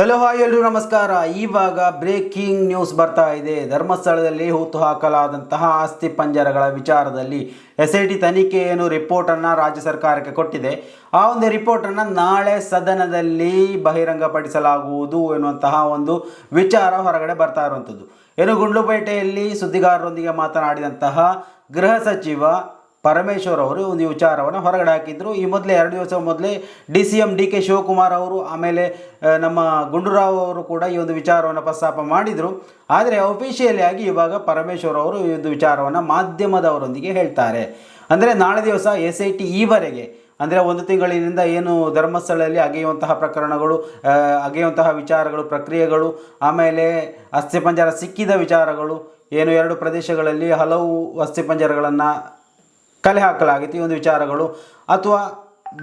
Hello hi ಎಲ್ಲರೂ ನಮಸ್ಕಾರ. ಇವಾಗ ಬ್ರೇಕಿಂಗ್ ನ್ಯೂಸ್ ಬರ್ತಾ ಇದೆ. ಧರ್ಮಸ್ಥಳದಲ್ಲಿ ಹೂತು ಹಾಕಲಾದಂತಹ ಆಸ್ತಿ ಪಂಜರಗಳ ವಿಚಾರದಲ್ಲಿ ಎಸ್ ಐ ಟಿ ತನಿಖೆಯನ್ನು ರಿಪೋರ್ಟನ್ನು ರಾಜ್ಯ ಸರ್ಕಾರಕ್ಕೆ ಕೊಟ್ಟಿದೆ. ಆ ಒಂದು ರಿಪೋರ್ಟನ್ನು ನಾಳೆ ಸದನದಲ್ಲಿ ಬಹಿರಂಗಪಡಿಸಲಾಗುವುದು ಎನ್ನುವಂತಹ ಒಂದು ವಿಚಾರ ಹೊರಗಡೆ ಬರ್ತಾ ಇರುವಂಥದ್ದು. ಏನು ಗುಂಡ್ಲುಪೇಟೆಯಲ್ಲಿ ಸುದ್ದಿಗಾರರೊಂದಿಗೆ ಮಾತನಾಡಿದಂತಹ ಗೃಹ ಸಚಿವ ಪರಮೇಶ್ವರ್ ಅವರು ಒಂದು ವಿಚಾರವನ್ನು ಹೊರಗಡೆ ಹಾಕಿದ್ರು. ಈ ಮೊದಲೇ, ಎರಡು ದಿವಸ ಮೊದಲೇ D C M D K Shivakumar ಅವರು ಆಮೇಲೆ ನಮ್ಮ ಗುಂಡೂರಾವ್ ಅವರು ಕೂಡ ಈ ಒಂದು ವಿಚಾರವನ್ನು ಪ್ರಸ್ತಾಪ ಮಾಡಿದರು. ಆದರೆ ಅಫಿಷಿಯಲಿ ಆಗಿ ಇವಾಗ ಪರಮೇಶ್ವರ್ ಅವರು ಈ ಒಂದು ವಿಚಾರವನ್ನು ಮಾಧ್ಯಮದವರೊಂದಿಗೆ ಹೇಳ್ತಾರೆ. ಅಂದರೆ ನಾಳೆ ದಿವಸ ಎಸ್ ಐ ಟಿ ಈವರೆಗೆ, ಅಂದರೆ ಒಂದು ತಿಂಗಳಿನಿಂದ ಏನು ಧರ್ಮಸ್ಥಳದಲ್ಲಿ ಅಗೆಯುವಂತಹ ಪ್ರಕರಣಗಳು ಅಗೆಯುವಂತಹ ವಿಚಾರಗಳು, ಪ್ರಕ್ರಿಯೆಗಳು, ಆಮೇಲೆ ಅಸ್ಥಿಪಂಜರ ಸಿಕ್ಕಿದ ವಿಚಾರಗಳು, ಏನು ಎರಡು ಪ್ರದೇಶಗಳಲ್ಲಿ ಹಲವು ಅಸ್ಥಿಪಂಜರಗಳನ್ನು ಕಲೆ ಹಾಕಲಾಗಿತ್ತು ಈ ಒಂದು ವಿಚಾರಗಳು ಅಥವಾ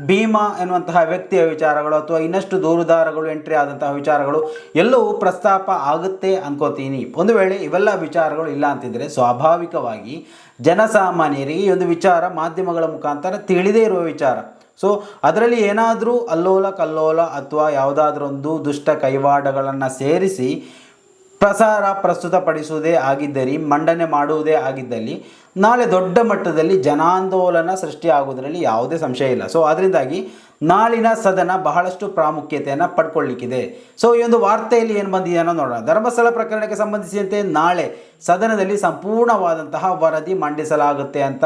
ಭೀಮಾ ಎನ್ನುವಂತಹ ವ್ಯಕ್ತಿಯ ವಿಚಾರಗಳು ಅಥವಾ ಇನ್ನಷ್ಟು ದೂರುದಾರಗಳು ಎಂಟ್ರಿ ಆದಂತಹ ವಿಚಾರಗಳು ಎಲ್ಲವೂ ಪ್ರಸ್ತಾಪ ಆಗುತ್ತೆ ಅನ್ಕೋತೀನಿ. ಒಂದು ವೇಳೆ ಇವೆಲ್ಲ ವಿಚಾರಗಳು ಇಲ್ಲ ಅಂತಿದ್ರೆ ಸ್ವಾಭಾವಿಕವಾಗಿ ಜನಸಾಮಾನ್ಯರಿಗೆ ಈ ಒಂದು ವಿಚಾರ ಮಾಧ್ಯಮಗಳ ಮುಖಾಂತರ ತಿಳಿದೇ ಇರುವ ವಿಚಾರ. ಸೊ ಅದರಲ್ಲಿ ಏನಾದರೂ ಅಲ್ಲೋಲ ಕಲ್ಲೋಲ ಅಥವಾ ಯಾವುದಾದ್ರೊಂದು ದುಷ್ಟ ಕೈವಾಡಗಳನ್ನು ಸೇರಿಸಿ ಪ್ರಸಾರ ಪ್ರಸ್ತುತಪಡಿಸುವುದೇ ಆಗಿದ್ದರೆ ಮಂಡನೆ ಮಾಡುವುದೇ ಆಗಿದ್ದಲ್ಲಿ, ನಾಳೆ ದೊಡ್ಡ ಮಟ್ಟದಲ್ಲಿ ಜನಾಂದೋಲನ ಸೃಷ್ಟಿಯಾಗುವುದರಲ್ಲಿ ಯಾವುದೇ ಸಂಶಯ ಇಲ್ಲ. ಸೊ ಅದರಿಂದಾಗಿ ನಾಳಿನ ಸದನ ಬಹಳಷ್ಟು ಪ್ರಾಮುಖ್ಯತೆಯನ್ನು ಪಡ್ಕೊಳ್ಳಿಕ್ಕಿದೆ. ಸೊ ಈ ಒಂದು ವಾರ್ತೆಯಲ್ಲಿ ಏನು ಬಂದಿದೆ ಅನ್ನೋ ನೋಡೋಣ. ಧರ್ಮಸ್ಥಳ ಪ್ರಕರಣಕ್ಕೆ ಸಂಬಂಧಿಸಿದಂತೆ ನಾಳೆ ಸದನದಲ್ಲಿ ಸಂಪೂರ್ಣವಾದಂತಹ ವರದಿ ಮಂಡಿಸಲಾಗುತ್ತೆ ಅಂತ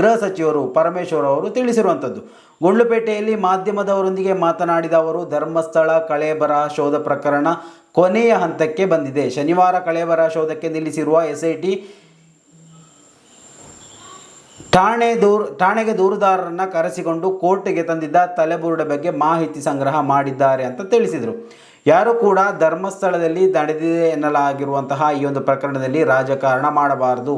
ಗೃಹ ಸಚಿವರು ಪರಮೇಶ್ವರ್ ಅವರು ತಿಳಿಸಿರುವಂಥದ್ದು. ಗುಂಡ್ಲುಪೇಟೆಯಲ್ಲಿ ಮಾಧ್ಯಮದವರೊಂದಿಗೆ ಮಾತನಾಡಿದ ಅವರು, ಧರ್ಮಸ್ಥಳ ಕಳೇಬರ ಶೋಧ ಪ್ರಕರಣ ಕೊನೆಯ ಹಂತಕ್ಕೆ ಬಂದಿದೆ. ಶನಿವಾರ ಕಳೇಬರ ಶೋಧಕ್ಕೆ ನಿಲ್ಲಿಸಿರುವ ಎಸ್ಐಟಿ ಠಾಣೆ ದೂರು, ಠಾಣೆಗೆ ದೂರುದಾರರನ್ನು ಕರೆಸಿಕೊಂಡು ಕೋರ್ಟ್ಗೆ ತಂದಿದ್ದ ತಲೆಬುರುಡೆ ಬಗ್ಗೆ ಮಾಹಿತಿ ಸಂಗ್ರಹ ಮಾಡಿದ್ದಾರೆ ಅಂತ ತಿಳಿಸಿದರು. ಯಾರು ಕೂಡ ಧರ್ಮಸ್ಥಳದಲ್ಲಿ ನಡೆದಿದೆ ಎನ್ನಲಾಗಿರುವಂತಹ ಈ ಒಂದು ಪ್ರಕರಣದಲ್ಲಿ ರಾಜಕಾರಣ ಮಾಡಬಾರದು.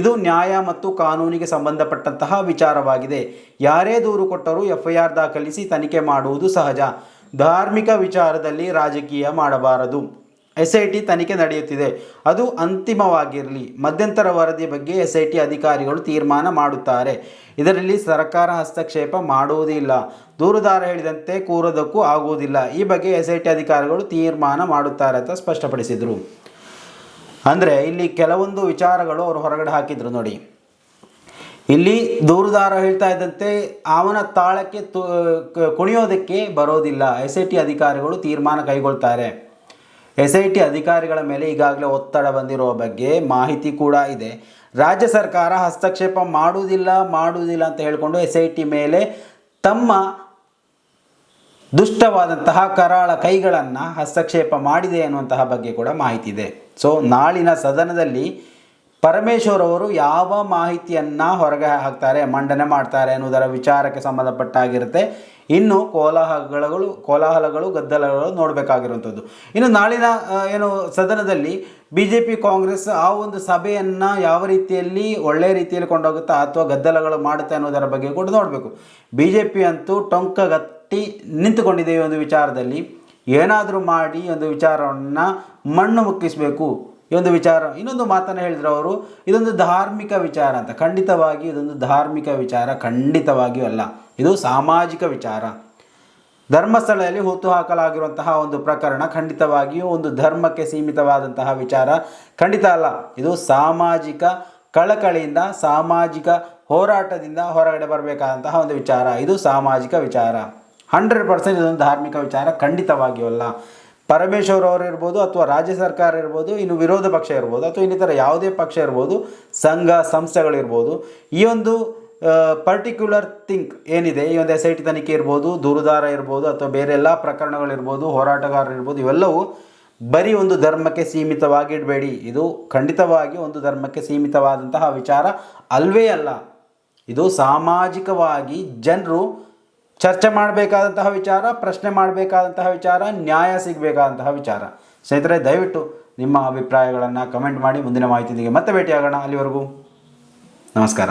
ಇದು ನ್ಯಾಯ ಮತ್ತು ಕಾನೂನಿಗೆ ಸಂಬಂಧಪಟ್ಟಂತಹ ವಿಚಾರವಾಗಿದೆ. ಯಾರೇ ದೂರು ಕೊಟ್ಟರೂ ಎಫ್ಐಆರ್ ದಾಖಲಿಸಿ ತನಿಖೆ ಮಾಡುವುದು ಸಹಜ. ಧಾರ್ಮಿಕ ವಿಚಾರದಲ್ಲಿ ರಾಜಕೀಯ ಮಾಡಬಾರದು. ಎಸ್ ಐ ಟಿ ತನಿಖೆ ನಡೆಯುತ್ತಿದೆ. ಅದು ಅಂತಿಮವಾಗಿರಲಿ. ಮಧ್ಯಂತರ ವರದಿ ಬಗ್ಗೆ ಎಸ್ ಐ ಟಿ ಅಧಿಕಾರಿಗಳು ತೀರ್ಮಾನ ಮಾಡುತ್ತಾರೆ. ಇದರಲ್ಲಿ ಸರ್ಕಾರ ಹಸ್ತಕ್ಷೇಪ ಮಾಡುವುದಿಲ್ಲ ದೂರುದಾರ ಹೇಳಿದಂತೆ ಕೂರೋದಕ್ಕೂ ಆಗುವುದಿಲ್ಲ. ಈ ಬಗ್ಗೆ ಎಸ್ ಐ ಟಿ ಅಧಿಕಾರಿಗಳು ತೀರ್ಮಾನ ಮಾಡುತ್ತಾರೆ ಅಂತ ಸ್ಪಷ್ಟಪಡಿಸಿದರು. ಅಂದರೆ ಇಲ್ಲಿ ಕೆಲವೊಂದು ವಿಚಾರಗಳು ಅವರು ಹೊರಗಡೆ ಹಾಕಿದರು ನೋಡಿ. ಇಲ್ಲಿ ದೂರುದಾರ ಹೇಳ್ತಾ ಇದ್ದಂತೆ ಅವನ ತಾಳಕ್ಕೆ ತು ಕುಣಿಯೋದಕ್ಕೆ ಬರೋದಿಲ್ಲ. ಎಸ್ ಐ ಟಿ ಅಧಿಕಾರಿಗಳು ತೀರ್ಮಾನ ಕೈಗೊಳ್ತಾರೆ. ಎಸ್ ಐ ಟಿ ಅಧಿಕಾರಿಗಳ ಮೇಲೆ ಈಗಾಗಲೇ ಒತ್ತಡ ಬಂದಿರುವ ಬಗ್ಗೆ ಮಾಹಿತಿ ಕೂಡ ಇದೆ. ರಾಜ್ಯ ಸರ್ಕಾರ ಹಸ್ತಕ್ಷೇಪ ಮಾಡುವುದಿಲ್ಲ ಮಾಡುವುದಿಲ್ಲ ಅಂತ ಹೇಳಿಕೊಂಡು ಎಸ್ ಐ ಟಿ ಮೇಲೆ ತಮ್ಮ ದುಷ್ಟವಾದಂತಹ ಕರಾಳ ಕೈಗಳನ್ನು ಹಸ್ತಕ್ಷೇಪ ಮಾಡಿದೆ ಅನ್ನುವಂತಹ ಬಗ್ಗೆ ಕೂಡ ಮಾಹಿತಿ ಇದೆ. ಸೊ ನಾಳಿನ ಸದನದಲ್ಲಿ ಪರಮೇಶ್ವರ್ ಅವರು ಯಾವ ಮಾಹಿತಿಯನ್ನು ಹೊರಗೆ ಹಾಕ್ತಾರೆ, ಮಂಡನೆ ಮಾಡ್ತಾರೆ ಅನ್ನೋದರ ವಿಚಾರಕ್ಕೆ ಸಂಬಂಧಪಟ್ಟಾಗಿರುತ್ತೆ. ಇನ್ನು ಕೋಲಾಹಲಗಳು ಕೋಲಾಹಲಗಳು, ಗದ್ದಲಗಳು ನೋಡಬೇಕಾಗಿರುವಂಥದ್ದು. ಇನ್ನು ನಾಳಿನ ಏನು ಸದನದಲ್ಲಿ ಬಿ ಜೆ ಪಿ ಕಾಂಗ್ರೆಸ್ ಆ ಒಂದು ಸಭೆಯನ್ನು ಯಾವ ರೀತಿಯಲ್ಲಿ ಒಳ್ಳೆಯ ರೀತಿಯಲ್ಲಿ ಕೊಂಡೋಗುತ್ತಾ ಅಥವಾ ಗದ್ದಲಗಳು ಮಾಡುತ್ತೆ ಅನ್ನೋದರ ಬಗ್ಗೆ ಕೂಡ ನೋಡಬೇಕು. ಬಿ ಜೆ ಪಿ ಅಂತೂ ಟೊಂಕಗಟ್ಟಿ ನಿಂತುಕೊಂಡಿದೆ ಒಂದು ವಿಚಾರದಲ್ಲಿ. ಏನಾದರೂ ಮಾಡಿ ಒಂದು ವಿಚಾರವನ್ನು ಮಣ್ಣು ಮುಕ್ಕಿಸಬೇಕು. ಈ ಒಂದು ವಿಚಾರ, ಇನ್ನೊಂದು ಮಾತನ್ನು ಹೇಳಿದ್ರು ಅವರು, ಇದೊಂದು ಧಾರ್ಮಿಕ ವಿಚಾರ ಅಂತ. ಖಂಡಿತವಾಗಿ ಇದೊಂದು ಧಾರ್ಮಿಕ ವಿಚಾರ, ಖಂಡಿತವಾಗಿಯೂ ಅಲ್ಲ. ಇದು ಸಾಮಾಜಿಕ ವಿಚಾರ. ಧರ್ಮಸ್ಥಳದಲ್ಲಿ ಹೊತ್ತು ಹಾಕಲಾಗಿರುವಂತಹ ಒಂದು ಪ್ರಕರಣ, ಖಂಡಿತವಾಗಿಯೂ ಒಂದು ಧರ್ಮಕ್ಕೆ ಸೀಮಿತವಾದಂತಹ ವಿಚಾರ. ಖಂಡಿತ ಅಲ್ಲ. ಇದು ಸಾಮಾಜಿಕ ಕಳಕಳಿಯಿಂದ, ಸಾಮಾಜಿಕ ಹೋರಾಟದಿಂದ ಹೊರಗಡೆ ಬರಬೇಕಾದಂತಹ ಒಂದು ವಿಚಾರ. ಇದು ಸಾಮಾಜಿಕ ವಿಚಾರ. ಹಂಡ್ರೆಡ್ ಪರ್ಸೆಂಟ್ ಇದೊಂದು ಧಾರ್ಮಿಕ ವಿಚಾರ, ಖಂಡಿತವಾಗಿಯೂ ಅಲ್ಲ. ಪರಮೇಶ್ವರ್ ಅವರು ಇರ್ಬೋದು ಅಥವಾ ರಾಜ್ಯ ಸರ್ಕಾರ ಇರ್ಬೋದು, ಇನ್ನು ವಿರೋಧ ಪಕ್ಷ ಇರ್ಬೋದು, ಅಥವಾ ಇನ್ನಿತರ ಯಾವುದೇ ಪಕ್ಷ ಇರ್ಬೋದು, ಸಂಘ ಸಂಸ್ಥೆಗಳಿರ್ಬೋದು ಈ ಒಂದು ಪರ್ಟಿಕ್ಯುಲರ್ ಥಿಂಕ್ ಏನಿದೆ, ಈ ಒಂದು ಎಸ್ ಐ ಟಿ ತನಿಖೆ ಇರ್ಬೋದು, ದೂರುದಾರ ಇರ್ಬೋದು, ಅಥವಾ ಬೇರೆ ಎಲ್ಲ ಪ್ರಕರಣಗಳಿರ್ಬೋದು ಹೋರಾಟಗಾರರು ಇರ್ಬೋದು, ಇವೆಲ್ಲವೂ ಬರೀ ಒಂದು ಧರ್ಮಕ್ಕೆ ಸೀಮಿತವಾಗಿಡಬೇಡಿ. ಇದು ಖಂಡಿತವಾಗಿ ಒಂದು ಧರ್ಮಕ್ಕೆ ಸೀಮಿತವಾದಂತಹ ವಿಚಾರ ಅಲ್ವೇ ಅಲ್ಲ. ಇದು ಸಾಮಾಜಿಕವಾಗಿ ಜನರು ಚರ್ಚೆ ಮಾಡಬೇಕಾದಂತಹ ವಿಚಾರ, ಪ್ರಶ್ನೆ ಮಾಡಬೇಕಾದಂತಹ ವಿಚಾರ, ನ್ಯಾಯ ಸಿಗಬೇಕಾದಂತಹ ವಿಚಾರ. ಸ್ನೇಹಿತರೆ, ದಯವಿಟ್ಟು ನಿಮ್ಮ ಅಭಿಪ್ರಾಯಗಳನ್ನು ಕಮೆಂಟ್ ಮಾಡಿ, ಮುಂದಿನ ಮಾಹಿತಿಯೊಂದಿಗೆ ಮತ್ತೆ ಭೇಟಿಯಾಗೋಣ. ಅಲ್ಲಿವರೆಗೂ ನಮಸ್ಕಾರ.